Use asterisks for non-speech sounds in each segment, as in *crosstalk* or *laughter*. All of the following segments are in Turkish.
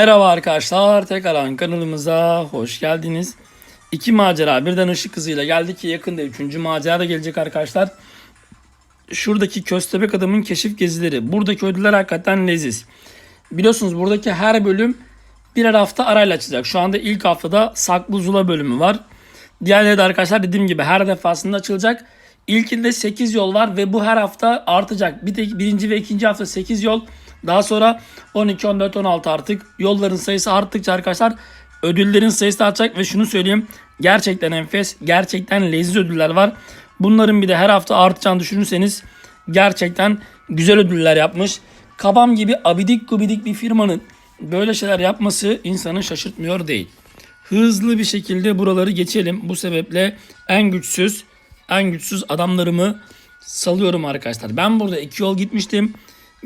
Merhaba arkadaşlar, tekrar kanalımıza hoş geldiniz. İki macera birden ışık hızıyla geldi ki yakında üçüncü macera da gelecek arkadaşlar. Şuradaki köstebek adamın keşif gezileri. Buradaki ödüller hakikaten leziz. Biliyorsunuz buradaki her bölüm birer hafta arayla açacak. Şu anda ilk haftada Saklı Zula bölümü var. Diğerleri de arkadaşlar dediğim gibi her defasında açılacak. İlkinde 8 yol var ve bu her hafta artacak. Bir tek birinci ve ikinci hafta 8 yol. Daha sonra 12, 14, 16 artık yolların sayısı arttıkça arkadaşlar ödüllerin sayısı artacak ve şunu söyleyeyim. Gerçekten enfes, gerçekten leziz ödüller var. Bunların bir de her hafta artacağını düşünürseniz gerçekten güzel ödüller yapmış. Kabam gibi abidik gubidik bir firmanın böyle şeyler yapması insanı şaşırtmıyor değil. Hızlı bir şekilde buraları geçelim. Bu sebeple en güçsüz, en güçsüz adamlarımı salıyorum arkadaşlar. Ben burada iki yol gitmiştim.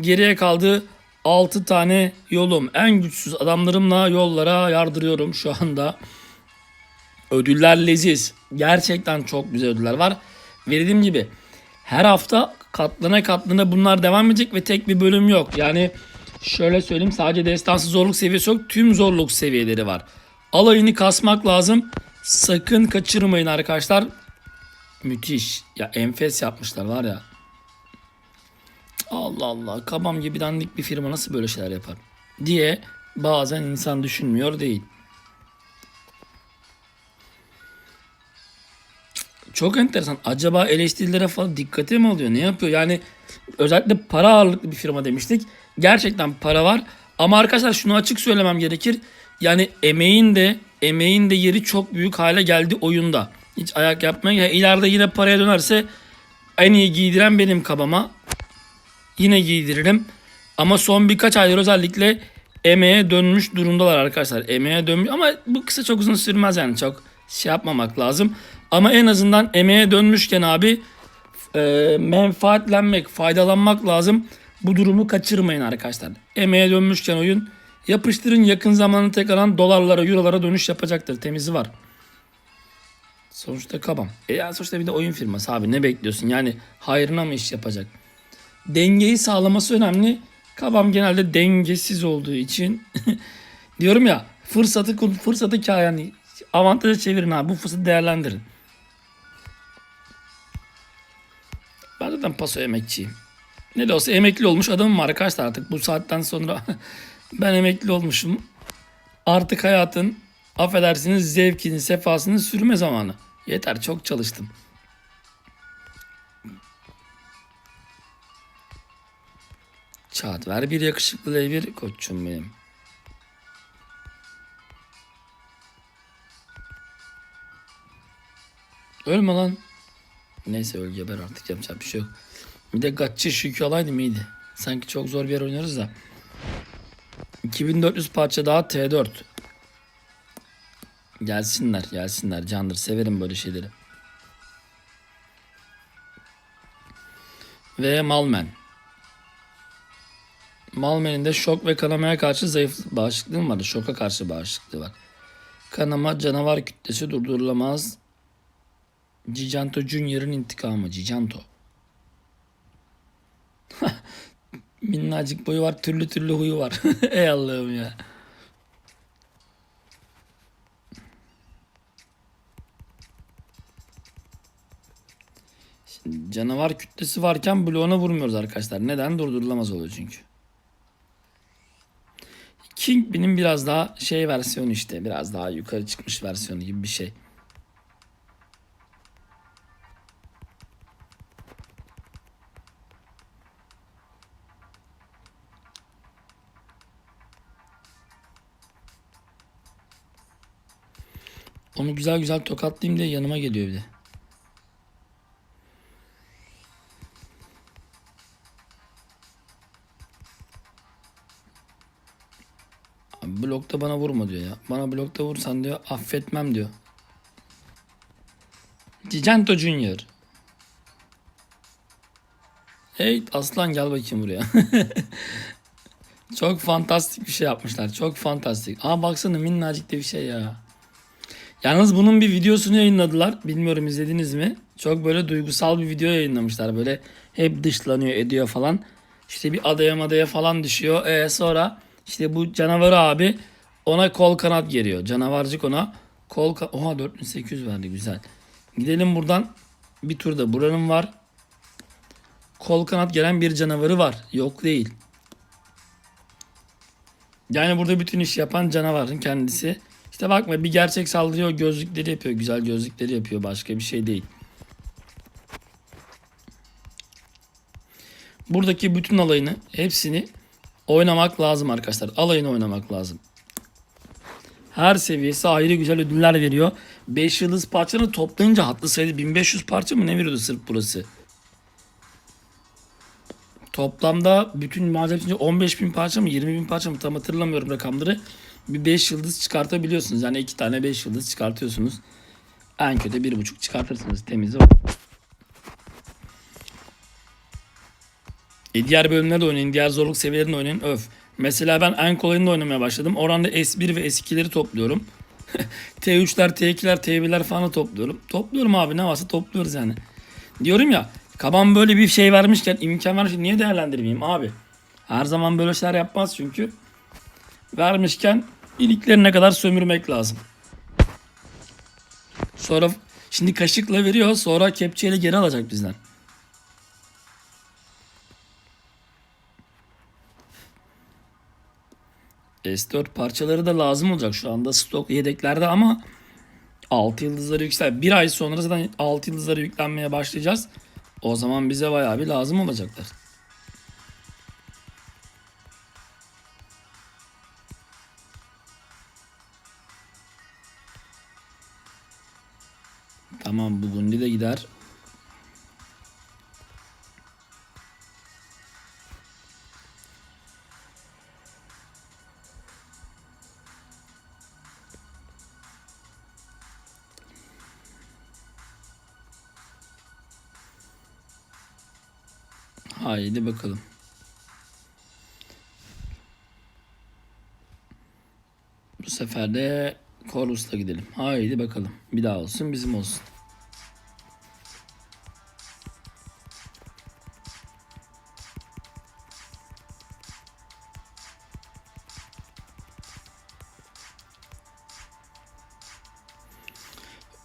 Geriye kaldı 6 tane yolum. En güçsüz adamlarımla yollara yardırıyorum şu anda. Ödüller leziz. Gerçekten çok güzel ödüller var. Ve dediğim gibi her hafta katlana katlana bunlar devam edecek ve tek bir bölüm yok. Yani şöyle söyleyeyim sadece destansı zorluk seviyesi yok. Tüm zorluk seviyeleri var. Alayını kasmak lazım. Sakın kaçırmayın arkadaşlar. Müthiş. Ya enfes yapmışlar var ya. Allah Allah kabam gibi dandik bir firma nasıl böyle şeyler yapar diye bazen insan düşünmüyor değil. Çok enteresan. Acaba eleştirilere falan dikkate mi alıyor? Ne yapıyor? Yani özellikle para ağırlıklı bir firma demiştik. Gerçekten para var. Ama arkadaşlar şunu açık söylemem gerekir. Yani emeğin de emeğin de yeri çok büyük hale geldi oyunda. Hiç ayak yapmaya. İleride yine paraya dönerse en iyi giydiren benim kabama. Yine giydiririm. Ama son birkaç aydır özellikle emeğe dönmüş durumdalar arkadaşlar. Emeğe dönmüş ama bu kısa çok uzun sürmez yani çok şey yapmamak lazım. Ama en azından emeğe dönmüşken abi e, menfaatlenmek, faydalanmak lazım. Bu durumu kaçırmayın arkadaşlar. Emeğe dönmüşken oyun yapıştırın yakın zamanda tekrardan dolarlara, eurolara dönüş yapacaktır. Temizi var. Sonuçta kabam. E yani sonuçta bir de oyun firması abi ne bekliyorsun? Yani hayrına mı iş yapacak? Dengeyi sağlaması önemli. Kabam genelde dengesiz olduğu için *laughs* diyorum ya fırsatı fırsatı ka yani avantaja çevirin abi bu fırsatı değerlendirin. Ben zaten paso emekçiyim. Ne de olsa emekli olmuş adamım var arkadaşlar artık bu saatten sonra *laughs* ben emekli olmuşum. Artık hayatın affedersiniz zevkini sefasını sürme zamanı. Yeter çok çalıştım. Çağat ver bir yakışıklı bir koçum benim. Ölme lan. Neyse öl geber artık yapacak bir şey yok. Bir de gatçı şükü alaydım iyiydi. Sanki çok zor bir yer oynuyoruz da. 2400 parça daha T4. Gelsinler gelsinler candır severim böyle şeyleri. Ve Malmen. Malmen'in de şok ve kanamaya karşı zayıf bağışıklığı mı vardı? Şoka karşı bağışıklığı var. Kanama canavar kütlesi durdurulamaz. Giganto Junior'ın intikamı. Giganto. *laughs* Minnacık boyu var. Türlü türlü huyu var. *laughs* Ey Allah'ım ya. Şimdi canavar kütlesi varken bloğuna vurmuyoruz arkadaşlar. Neden? Durdurulamaz oluyor çünkü. Kingpin'in biraz daha şey versiyonu işte. Biraz daha yukarı çıkmış versiyonu gibi bir şey. Onu güzel güzel tokatlayayım diye yanıma geliyor bir de. Blokta bana vurma diyor ya. Bana blokta vursan diyor affetmem diyor. Giganto Junior. Hey aslan gel bakayım buraya. *laughs* Çok fantastik bir şey yapmışlar. Çok fantastik. Aa baksana minnacık da bir şey ya. Yalnız bunun bir videosunu yayınladılar. Bilmiyorum izlediniz mi? Çok böyle duygusal bir video yayınlamışlar. Böyle hep dışlanıyor ediyor falan. İşte bir adaya madaya falan düşüyor. E sonra İşte bu canavarı abi ona kol kanat geriyor. Canavarcık ona kol ka- Oha 4800 verdi güzel. Gidelim buradan. Bir turda buranın var. Kol kanat gelen bir canavarı var. Yok değil. Yani burada bütün iş yapan canavarın kendisi. İşte bakma bir gerçek saldırıyor gözlükleri yapıyor. Güzel gözlükleri yapıyor. Başka bir şey değil. Buradaki bütün alayını hepsini oynamak lazım arkadaşlar. Alayını oynamak lazım. Her seviyesi ayrı güzel ödüller veriyor. 5 yıldız parçanı toplayınca hatlı sayıda 1500 parça mı ne veriyordu sırf burası? Toplamda bütün malzeme 15 bin parça mı 20 bin parça mı tam hatırlamıyorum rakamları. Bir 5 yıldız çıkartabiliyorsunuz. Yani 2 tane 5 yıldız çıkartıyorsunuz. En kötü 1.5 çıkartırsınız temizi o. E diğer bölümlerde oynayın. Diğer zorluk seviyelerinde oynayın. Öf. Mesela ben en kolayında oynamaya başladım. Oranda S1 ve S2'leri topluyorum. *laughs* T3'ler, T2'ler, T1'ler falan topluyorum. Topluyorum abi ne varsa topluyoruz yani. Diyorum ya kaban böyle bir şey vermişken imkan vermişken niye değerlendirmeyeyim abi? Her zaman böyle şeyler yapmaz çünkü. Vermişken iliklerine kadar sömürmek lazım. Sonra şimdi kaşıkla veriyor sonra kepçeyle geri alacak bizden. S4 parçaları da lazım olacak şu anda stok yedeklerde ama 6 yıldızları yüksel. Bir ay sonra zaten 6 yıldızları yüklenmeye başlayacağız. O zaman bize bayağı bir lazım olacaklar. Tamam bu Gundi de gider. Haydi bakalım. Bu sefer de Corvus'la gidelim. Haydi bakalım. Bir daha olsun bizim olsun.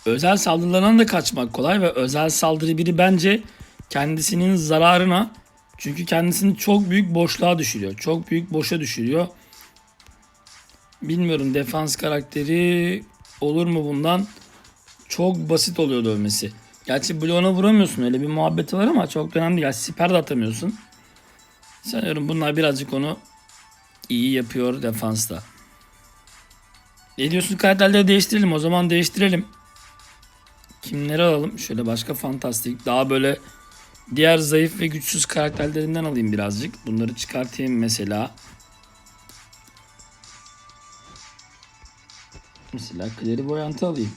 Özel saldırılardan da kaçmak kolay ve özel saldırı biri bence kendisinin zararına çünkü kendisini çok büyük boşluğa düşürüyor. Çok büyük boşa düşürüyor. Bilmiyorum defans karakteri olur mu bundan? Çok basit oluyor dövmesi. Gerçi bloğuna vuramıyorsun öyle bir muhabbeti var ama çok önemli. Yani siper de atamıyorsun. Sanıyorum bunlar birazcık onu iyi yapıyor defansta. Ne diyorsun karakterleri değiştirelim o zaman değiştirelim. Kimleri alalım? Şöyle başka fantastik daha böyle diğer zayıf ve güçsüz karakterlerinden alayım birazcık. Bunları çıkartayım mesela. Mesela Clairvoyant'ı alayım.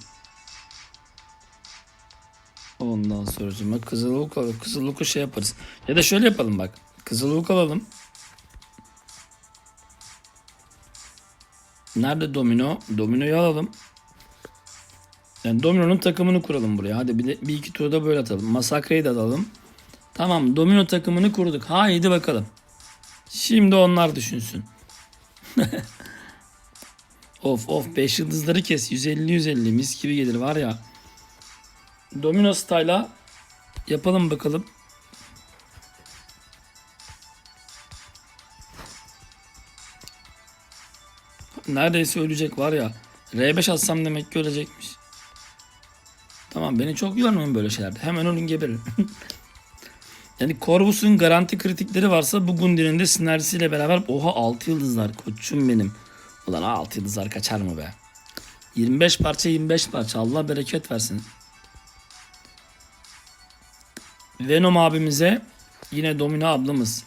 Ondan sonra Kızılok alalım. Kızılok'u şey yaparız. Ya da şöyle yapalım bak. Kızılok alalım. Nerede Domino? Domino'yu alalım. Yani Domino'nun takımını kuralım buraya. Hadi bir, de, bir iki turda böyle atalım. Masakre'yi de alalım. Tamam Domino takımını kurduk. Haydi bakalım. Şimdi onlar düşünsün. *laughs* of of 5 yıldızları kes. 150-150 mis gibi gelir var ya. Domino style'a yapalım bakalım. Neredeyse ölecek var ya. R5 atsam demek ki ölecekmiş. Tamam beni çok yormayın böyle şeylerde. Hemen ölün geberin. *laughs* yani Corvus'un garanti kritikleri varsa bu Gundy'nin de sinerjisiyle beraber oha 6 yıldızlar koçum benim. Ulan 6 yıldızlar kaçar mı be? 25 parça 25 parça Allah bereket versin. Venom abimize yine Domino ablamız.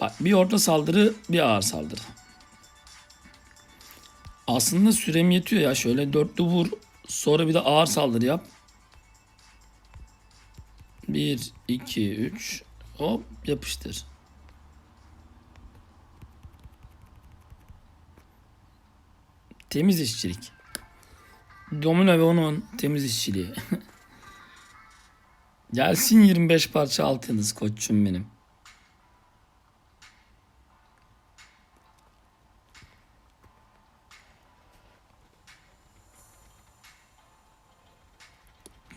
Bak bir orta saldırı bir ağır saldırı. Aslında sürem yetiyor ya. Şöyle dörtlü vur. Sonra bir de ağır saldırı yap. 1, 2, 3. Hop yapıştır. Temiz işçilik. Domino ve onun temiz işçiliği. *laughs* Gelsin 25 parça altınız koçum benim.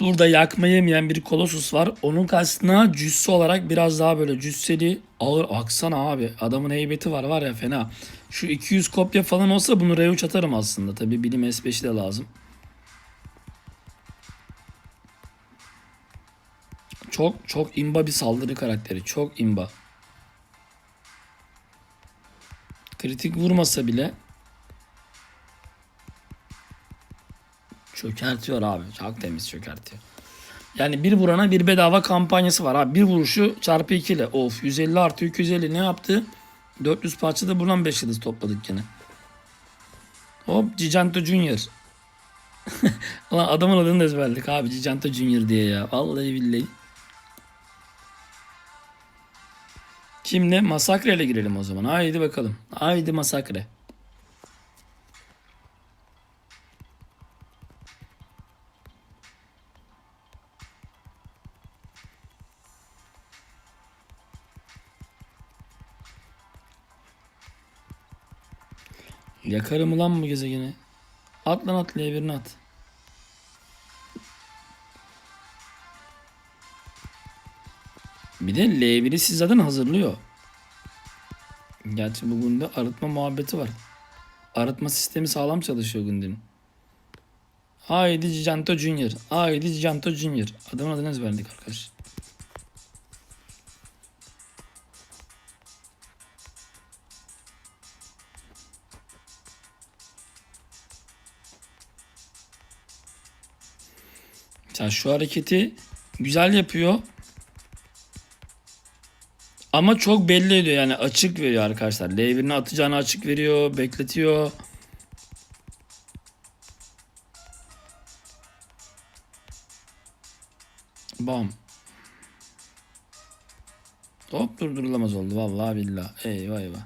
Burada yakma yemeyen bir Colossus var. Onun karşısına cüsse olarak biraz daha böyle cüsseli ağır aksana abi. Adamın heybeti var var ya fena. Şu 200 kopya falan olsa bunu R3 atarım aslında. Tabi bilim S5'i de lazım. Çok çok imba bir saldırı karakteri. Çok imba. Kritik vurmasa bile çökertiyor abi. Çok temiz çökertiyor. Yani bir vurana bir bedava kampanyası var abi. Bir vuruşu çarpı 2 ile. Of 150 artı 250 ne yaptı? 400 parçada buradan 5 yıldız topladık yine. Hop Giganto Junior. *laughs* Ulan adamın adını da ezberledik abi Giganto Junior diye ya. Vallahi billahi. Şimdi masakre ile girelim o zaman. Haydi bakalım. Haydi masakre. Yakarım ulan bu gezegeni. At lan at L1'ini at. Bir de L1'i siz zaten hazırlıyor. Gerçi bugün de arıtma muhabbeti var. Arıtma sistemi sağlam çalışıyor Günder'in. Haydi Giganto Junior. Haydi Giganto Junior. Adamın adını ezberledik arkadaş. Mesela şu hareketi güzel yapıyor. Ama çok belli ediyor yani açık veriyor arkadaşlar. L1'ini atacağını açık veriyor, bekletiyor. Bam. Hop durdurulamaz oldu vallahi billah. Eyvah eyvah.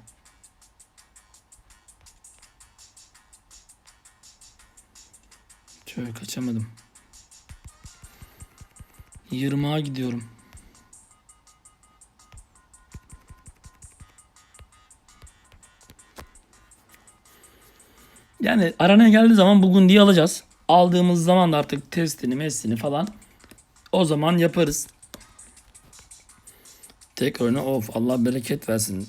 Şöyle kaçamadım. Yırmağa gidiyorum. Yani aranaya geldiği zaman bugün diye alacağız. Aldığımız zaman da artık testini, mestini falan o zaman yaparız. Tek örneği of Allah bereket versin.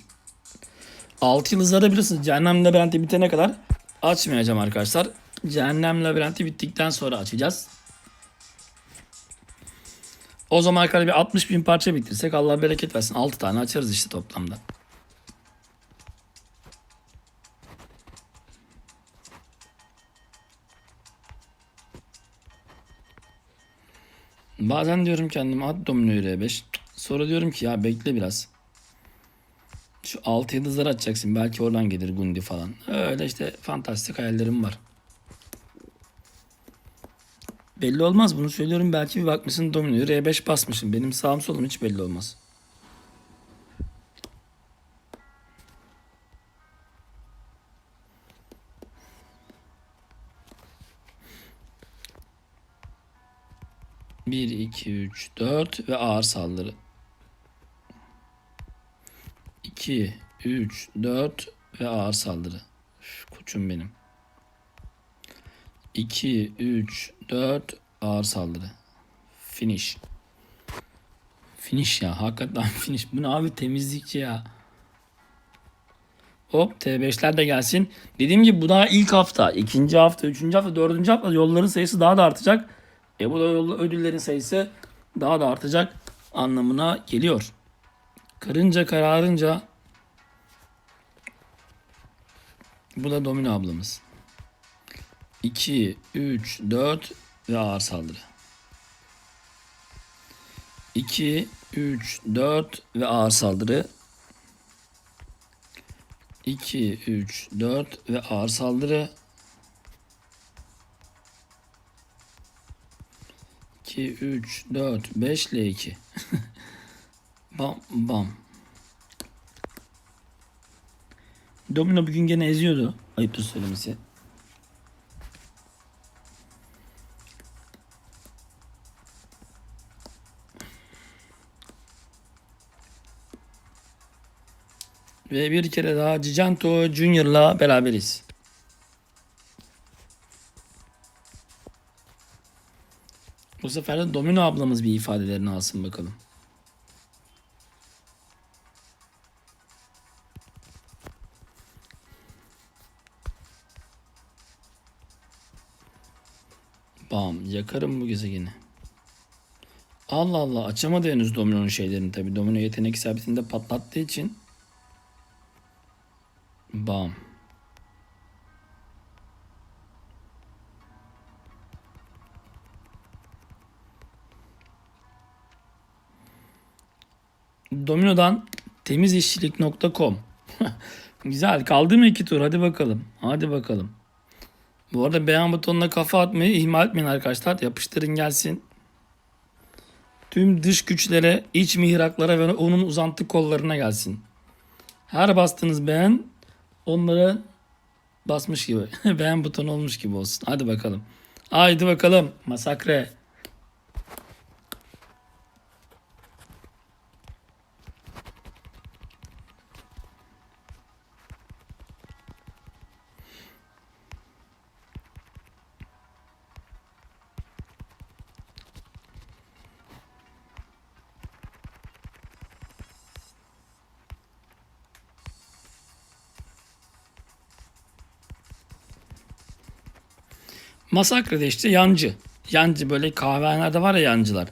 6 yıldızları bilirsiniz Cehennem labirenti bitene kadar açmayacağım arkadaşlar. Cehennem labirenti bittikten sonra açacağız. O zaman kadar bir 60 bin parça bitirsek Allah bereket versin. 6 tane açarız işte toplamda. Bazen diyorum kendime at dominoyu R5. Sonra diyorum ki ya bekle biraz. Şu 6 yıldızları açacaksın. Belki oradan gelir Gundi falan. Öyle işte fantastik hayallerim var. Belli olmaz bunu söylüyorum. Belki bir bakmışsın dominoyu R5 basmışım. Benim sağım solum hiç belli olmaz. Bir, iki, üç, dört ve ağır saldırı. 2, 3, 4 ve ağır saldırı. Üf, koçum benim. 2, 3, 4 ağır saldırı. Finish. Finish ya. Hakikaten *laughs* finish. Bu ne abi temizlikçi ya. Hop T5'ler de gelsin. Dediğim gibi bu daha ilk hafta. ikinci hafta, üçüncü hafta, dördüncü hafta yolların sayısı daha da artacak. E bu da ödüllerin sayısı daha da artacak anlamına geliyor. Karınca kararınca bu da domino ablamız. 2, 3, 4 ve ağır saldırı. 2, 3, 4 ve ağır saldırı. 2, 3, 4 ve ağır saldırı. 2, 3, 4, 5 ile 2. *laughs* bam bam. Domino bugün gene eziyordu. Ayıptır söylemesi. Ve bir kere daha Giganto Junior'la beraberiz. Bu sefer de domino ablamız bir ifadelerini alsın bakalım. Bam yakarım bu gezegeni. Allah Allah açamadı henüz dominonun şeylerini tabi. Domino yetenek isabetinde patlattığı için. Bam. Domino'dan temizişçilik.com *laughs* Güzel. Kaldı mı iki tur? Hadi bakalım. Hadi bakalım. Bu arada beğen butonuna kafa atmayı ihmal etmeyin arkadaşlar. Yapıştırın gelsin. Tüm dış güçlere, iç mihraklara ve onun uzantı kollarına gelsin. Her bastığınız beğen onlara basmış gibi. *laughs* beğen butonu olmuş gibi olsun. Hadi bakalım. Haydi bakalım. Masakre. Masakre'de işte yancı. Yancı böyle kahvehanelerde var ya yancılar.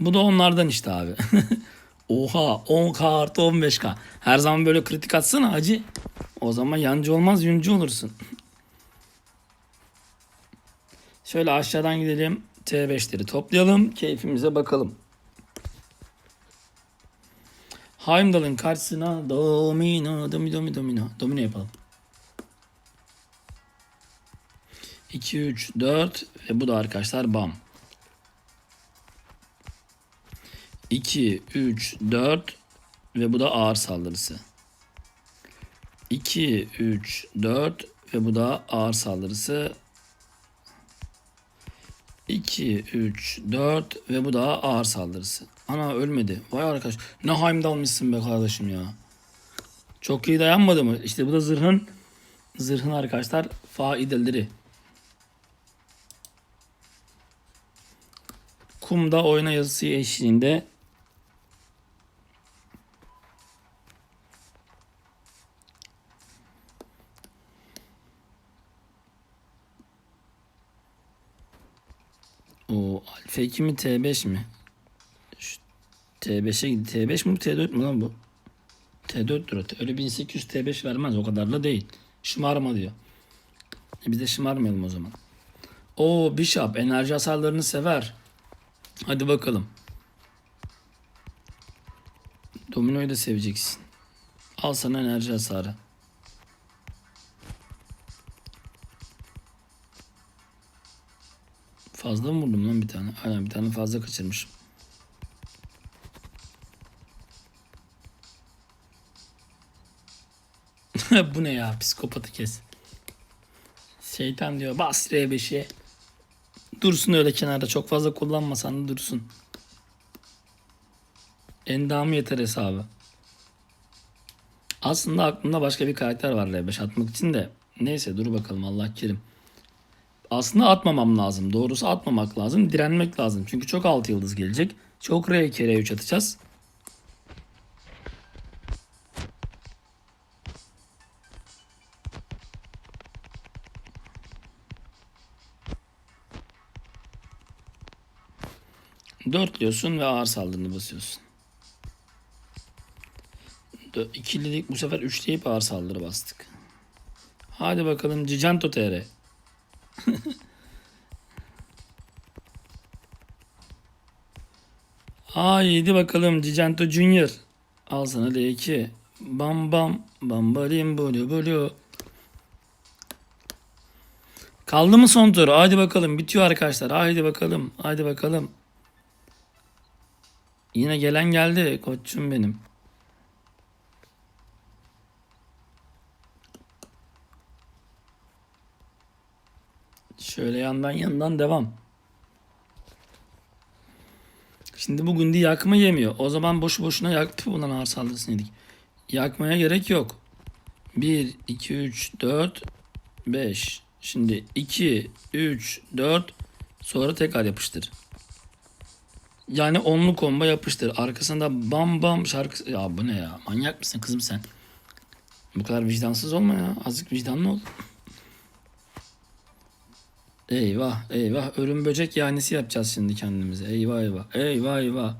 Bu da onlardan işte abi. *laughs* Oha 10k artı 15k. Her zaman böyle kritik atsana hacı. O zaman yancı olmaz yüncü olursun. Şöyle aşağıdan gidelim. T5'leri toplayalım. Keyfimize bakalım. Heimdall'ın karşısına domino, domino, domino. Domino yapalım. 2, 3, 4 ve bu da arkadaşlar bam. 2, 3, 4 ve bu da ağır saldırısı. 2, 3, 4 ve bu da ağır saldırısı. 2, 3, 4 ve bu da ağır saldırısı. Ana ölmedi. Vay arkadaş. Ne Heimdall'mışsın be kardeşim ya. Çok iyi dayanmadı mı? İşte bu da zırhın zırhın arkadaşlar faideleri. Kumda oyna yazısı eşliğinde O Alfa 2 mi T5 mi? Şu T5'e gitti. T5 mi bu T4 mü lan bu? T4'tür o. Öyle 1800 T5 vermez. O kadar da değil. Şımarma diyor. E biz de şımarmayalım o zaman. O Bishop enerji hasarlarını sever. Hadi bakalım. Domino'yu da seveceksin. Al sana enerji hasarı. Fazla mı vurdum lan bir tane? Aynen bir tane fazla kaçırmışım. *laughs* Bu ne ya? Psikopatı kes. Şeytan diyor bas R5'e. Dursun öyle kenarda. Çok fazla kullanmasan da dursun. Endamı yeter hesabı. Aslında aklımda başka bir karakter var R5 atmak için de. Neyse dur bakalım Allah kerim. Aslında atmamam lazım. Doğrusu atmamak lazım. Direnmek lazım. Çünkü çok 6 yıldız gelecek. Çok R2 R3 atacağız. Dörtlüyorsun ve ağır saldırını basıyorsun. İkililik bu sefer üçleyip ağır saldırı bastık. Hadi bakalım Cicento TR. *laughs* Haydi bakalım Cicento Junior. Al sana L2. Bam bam. Bam balim bulu bulu. Kaldı mı son tur? Haydi bakalım. Bitiyor arkadaşlar. Haydi bakalım. Haydi bakalım. Yine gelen geldi. Koçum benim. Şöyle yandan yandan devam. Şimdi bugün de yakma yemiyor. O zaman boşu boşuna yaktı ulan ağır saldırısını yedik. Yakmaya gerek yok. 1, 2, 3, 4, 5. Şimdi 2, 3, 4. Sonra tekrar yapıştır. Yani onlu komba yapıştır. Arkasında bam bam şarkı... Ya bu ne ya? Manyak mısın kızım sen? Bu kadar vicdansız olma ya. Azıcık vicdanlı ol. Eyvah eyvah. Ölüm böcek yanisi yapacağız şimdi kendimize. Eyvah eyvah. Eyvah eyvah.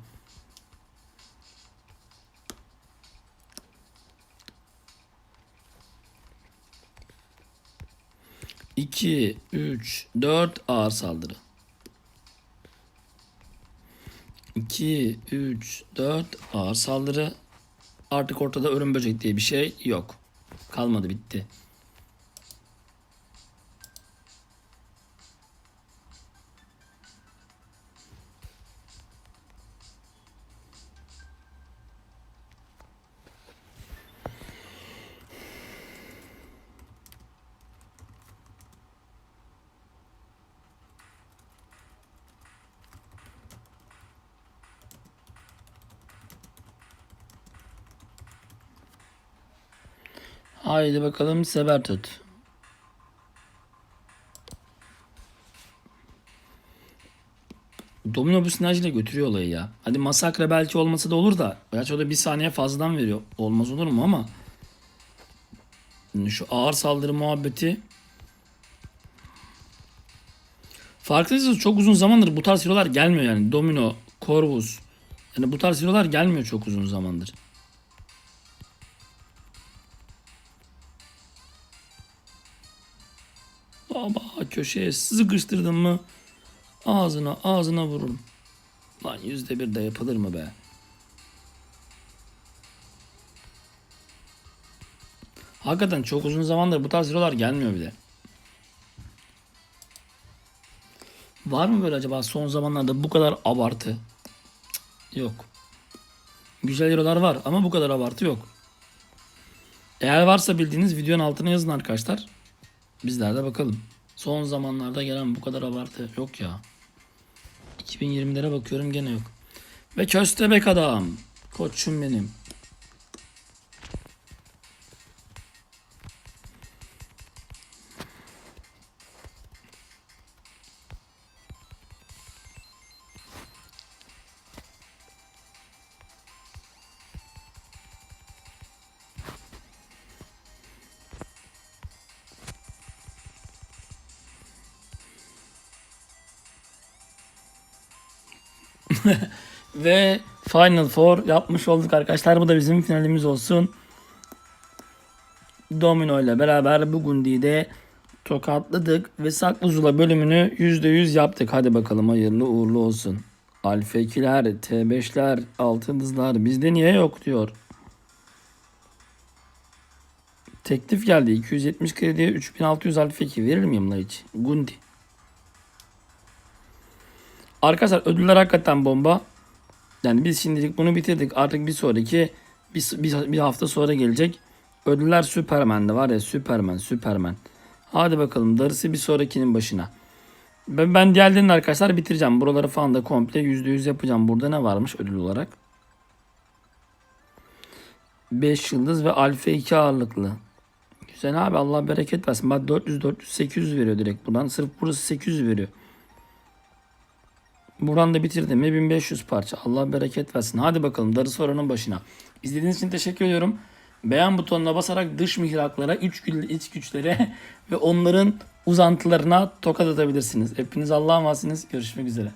İki, üç, dört ağır saldırı. 2, 3, 4 ağır saldırı. Artık ortada ölüm böcek diye bir şey yok. Kalmadı bitti. Haydi bakalım seber. Domino bu sinerjiyle götürüyor olayı ya. Hadi masakre belki olmasa da olur da. Gerçi o da bir saniye fazladan veriyor. Olmaz olur mu ama. Şimdi Şu ağır saldırı muhabbeti. Farkındaysanız çok uzun zamandır bu tarz hero'lar gelmiyor yani. Domino, Corvus. Yani bu tarz hero'lar gelmiyor çok uzun zamandır. Köşeye sıkıştırdın mı ağzına ağzına vururum. Lan yüzde bir de yapılır mı be? Hakikaten çok uzun zamandır bu tarz hero'lar gelmiyor bir de. Var mı böyle acaba son zamanlarda bu kadar abartı? Yok. Güzel hero'lar var ama bu kadar abartı yok. Eğer varsa bildiğiniz videonun altına yazın arkadaşlar. Bizler de bakalım. Son zamanlarda gelen bu kadar abartı yok ya. 2020'lere bakıyorum gene yok. Ve köstebek adam. Koçum benim. *laughs* Ve Final Four yapmış olduk arkadaşlar. Bu da bizim finalimiz olsun. Domino ile beraber bu Gundi'yi tokatladık ve Saklı Zula bölümünü %100 yaptık. Hadi bakalım hayırlı uğurlu olsun. Alfa 2'ler, T5'ler, altın hızlar bizde niye yok diyor. Teklif geldi. 270 krediye 3600 alfa 2 verir miyim la hiç? Gundi. Arkadaşlar ödüller hakikaten bomba. Yani biz şimdilik bunu bitirdik. Artık bir sonraki bir, bir, bir hafta sonra gelecek. Ödüller Superman'de var ya Superman Superman. Hadi bakalım darısı bir sonrakinin başına. Ben, ben diğerlerini arkadaşlar bitireceğim. Buraları falan da komple %100 yapacağım. Burada ne varmış ödül olarak? 5 yıldız ve alfa 2 ağırlıklı. Güzel abi Allah bereket versin. Bak 400 400 800 veriyor direkt buradan. Sırf burası 800 veriyor. Buradan da bitirdim mi 1500 parça. Allah bereket versin. Hadi bakalım darısı oranın başına. İzlediğiniz için teşekkür ediyorum. Beğen butonuna basarak dış mihraklara, iç, gül, iç güçlere *laughs* ve onların uzantılarına tokat atabilirsiniz. Hepiniz Allah'a emanetsiniz. Görüşmek üzere.